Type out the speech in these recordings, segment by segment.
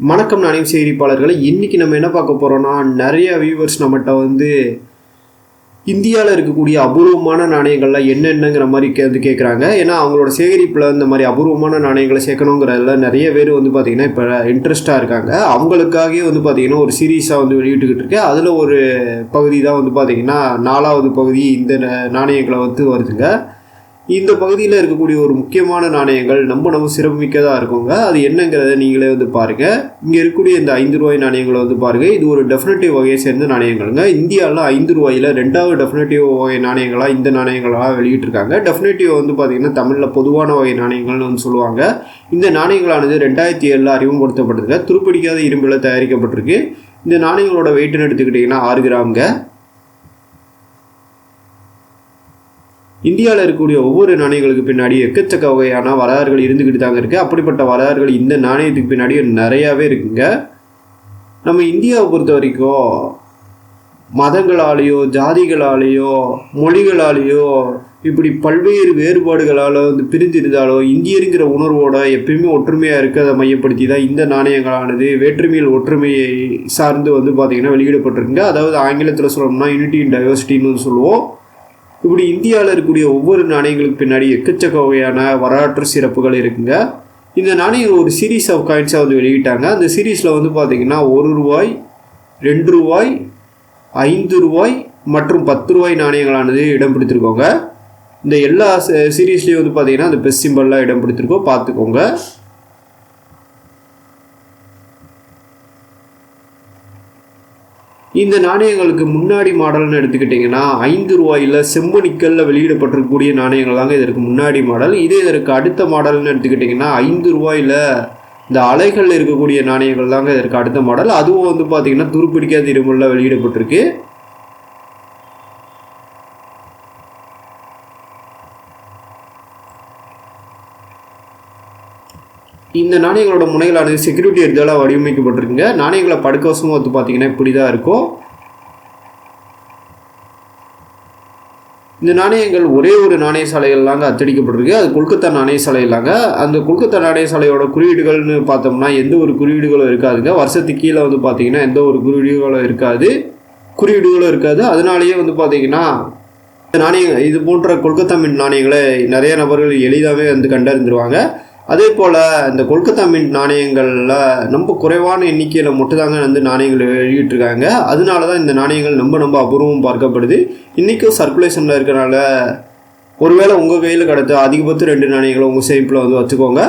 வணக்கம் நாணயம் சேகரிப்பாளர்களை இன்றைக்கி நம்ம என்ன பார்க்க போகிறோன்னா நிறைய வியூவர்ஸ் நம்மகிட்ட வந்து இந்தியாவில் இருக்கக்கூடிய அபூர்வமான நாணயங்கள்லாம் என்னென்னங்கிற மாதிரி வந்து கேட்குறாங்க ஏன்னா அவங்களோட சேகரிப்பில் இந்த மாதிரி அபூர்வமான நாணயங்களை சேர்க்கணுங்கிறதுல நிறைய பேர் வந்து பார்த்திங்கன்னா இப்போ இன்ட்ரெஸ்ட்டாக இருக்காங்க. அவங்களுக்காகவே வந்து பார்த்திங்கன்னா ஒரு சீரீஸாக வந்து வெளியிட்டுக்கிட்டு இருக்கு. அதில் ஒரு பகுதி தான் வந்து பார்த்திங்கன்னா நாலாவது பகுதி இந்த நாணயங்களை வந்து வருதுங்க. இந்த பகுதியில் இருக்கக்கூடிய ஒரு முக்கியமான நாணயங்கள் நம்ம நம்ம சிறப்புமிக்கதாக இருக்குங்க. அது என்னங்கிறத நீங்களே வந்து பாருங்கள் இங்கே இருக்கக்கூடிய இந்த ஐந்து ரூபாய் நாணயங்களை வந்து பாருங்கள் இது ஒரு டெஃபினட்டிவ் வகையை சேர்ந்த நாணயங்கள்ங்க. இந்தியாவில் ஐந்து ரூபாயில் ரெண்டாவது டெஃபினட்டிவ் வகை நாணயங்களாக இந்த நாணயங்களாக வெளியிட்டிருக்காங்க. டெஃபினட்டிவ் வந்து பார்த்திங்கன்னா தமிழில் பொதுவான வகை நாணயங்கள்னு வந்து சொல்லுவாங்க. இந்த நாணயங்களானது ரெண்டாயிரத்தி ஏழில் அறிமுகப்படுத்தப்பட்டதுங்க. துருப்பிடிக்காத இரும்பில் தயாரிக்கப்பட்டிருக்கு. இந்த நாணயங்களோட வெயிட்னு எடுத்துக்கிட்டிங்கன்னா ஆறு கிராம்ங்க. இந்தியாவில் இருக்கக்கூடிய ஒவ்வொரு நாணயங்களுக்கு பின்னாடி எக்கச்சக்க வகையான வரலாறுகள் இருந்துக்கிட்டு தாங்க இருக்குது அப்படிப்பட்ட வரலாறுகள் இந்த நாணயத்துக்கு பின்னாடி நிறையாவே இருக்குங்க. நம்ம இந்தியாவை பொறுத்த வரைக்கும் மதங்களாலேயோ ஜாதிகளாலேயோ மொழிகளாலேயோ இப்படி பல்வேறு வேறுபாடுகளால் வந்து பிரிந்து இருந்தாலோ இந்தியருங்கிற உணர்வோட எப்பயுமே ஒற்றுமையாக இருக்கிறத மையப்படுத்தி தான் இந்த நாணயங்களானது வேற்றுமையில் ஒற்றுமையை சார்ந்து வந்து பார்த்திங்கன்னா வெளியிடப்பட்டிருக்குங்க. அதாவது ஆங்கிலத்தில் சொல்லணும்னா யூனிட்டி இன் டைவர்சிட்டின்னு சொல்லுவோம். இப்படி இந்தியாவில் இருக்கக்கூடிய ஒவ்வொரு நாணயங்களுக்கு பின்னாடி எக்கச்சக்க வகையான வரலாற்று சிறப்புகள் இருக்குங்க. இந்த நாணயங்கள் ஒரு சீரீஸ் ஆஃப் காயின்ஸாக வந்து வெளியிட்டாங்க. அந்த சீரீஸில் வந்து பார்த்தீங்கன்னா ஒரு ரூபாய் ரெண்டு ரூபாய் ஐந்து ரூபாய் மற்றும் பத்து ரூபாய் நாணயங்களானது இடம் பிடித்திருக்கோங்க. இந்த எல்லா சீரீஸ்லேயும் வந்து பார்த்தீங்கன்னா அந்த பெஸ்ட் சிம்பிள்லாம் இடம் பிடித்திருக்கோம். பார்த்துக்கோங்க இந்த நாணயங்களுக்கு முன்னாடி மாடல்னு எடுத்துக்கிட்டிங்கன்னா ஐந்து ரூபாயில் செம்பு நிக்கலில் வெளியிடப்பட்டிருக்கக்கூடிய நாணயங்கள் தாங்க இதற்கு முன்னாடி மாடல். இதே இதற்கு அடுத்த மாடல்னு எடுத்துக்கிட்டிங்கன்னா ஐந்து ரூபாயில் இந்த அலைகளில் இருக்கக்கூடிய நாணயங்கள் தாங்க இதற்கு அடுத்த மாடல். அதுவும் வந்து பார்த்திங்கன்னா துருப்பிடிக்காத இருமலில் வெளியிடப்பட்டிருக்கு. இந்த நாணயங்களோட முனைகளானது செக்யூரிட்டி எரிதால வடிவமைக்கப்பட்டிருக்குங்க. நாணயங்களை படுக்கவசமும் வந்து பார்த்தீங்கன்னா இப்படி தான் இருக்கும். இந்த நாணயங்கள் ஒரே ஒரு நாணய சாலைகள்லாங்க அச்சடிக்கப்பட்டிருக்கு அது கொல்கத்தா நாணய சாலையிலாங்க அந்த கொல்கத்தா நாணய சாலையோட குறியீடுகள்னு பார்த்தோம்னா எந்த ஒரு குறியீடுகளும் இருக்காதுங்க. வருஷத்துக்கு கீழே வந்து பார்த்தீங்கன்னா எந்த ஒரு குறியீடுகளும் இருக்காது. குறியீடுகளும் இருக்காது. அதனாலேயே வந்து பார்த்தீங்கன்னா இந்த நாணயம் இது போன்ற கொல்கத்தா மின் நாணயங்களை நிறைய நபர்கள் எளிதாகவே வந்து கண்டறிந்துருவாங்க. அதே போல் இந்த கொல்கத்தா மின்ட் நாணயங்களில் ரொம்ப குறைவான எண்ணிக்கையில் மட்டும்தாங்க வந்து நாணயங்கள் வெளியிட்டிருக்காங்க அதனால தான் இந்த நாணயங்கள் ரொம்ப ரொம்ப அபூர்வம் பார்க்கப்படுது. இன்றைக்கும் சர்க்குலேஷனில் இருக்கிறனால ஒருவேளை உங்கள் கையில் கிடைத்த அதிகபட்சம் ரெண்டு நாணயங்களை உங்கள் சேமிப்பில் வந்து வச்சுக்கோங்க.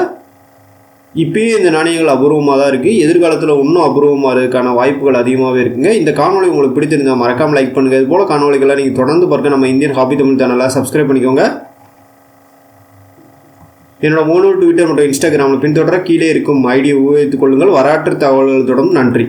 இப்பயும் இந்த நாணயங்கள் அபூர்வமாக தான் இருக்குது எதிர்காலத்தில் இன்னும் அபூர்வமாக இருக்கான வாய்ப்புகள் அதிகமாகவே இருக்குங்க. இந்த காணொளி உங்களுக்கு பிடிச்சிருந்தா மறக்காமல் லைக் பண்ணுங்கள் இது போல் காணொலிகளை நீங்கள் தொடர்ந்து பார்க்க நம்ம இந்தியன் ஹாபி தமிழ் சேனலை சப்ஸ்கிரைப் பண்ணிக்கோங்க. என்னோட மோனோ ட்விட்டர் மற்றும் இன்ஸ்டாகிராமில் பின்தொடர கீழே இருக்கும் ஐடியை உபயோகித்துக் கொள்ளுங்கள். வரலாற்று தகவல்கள் தொடர்ந்து நன்றி.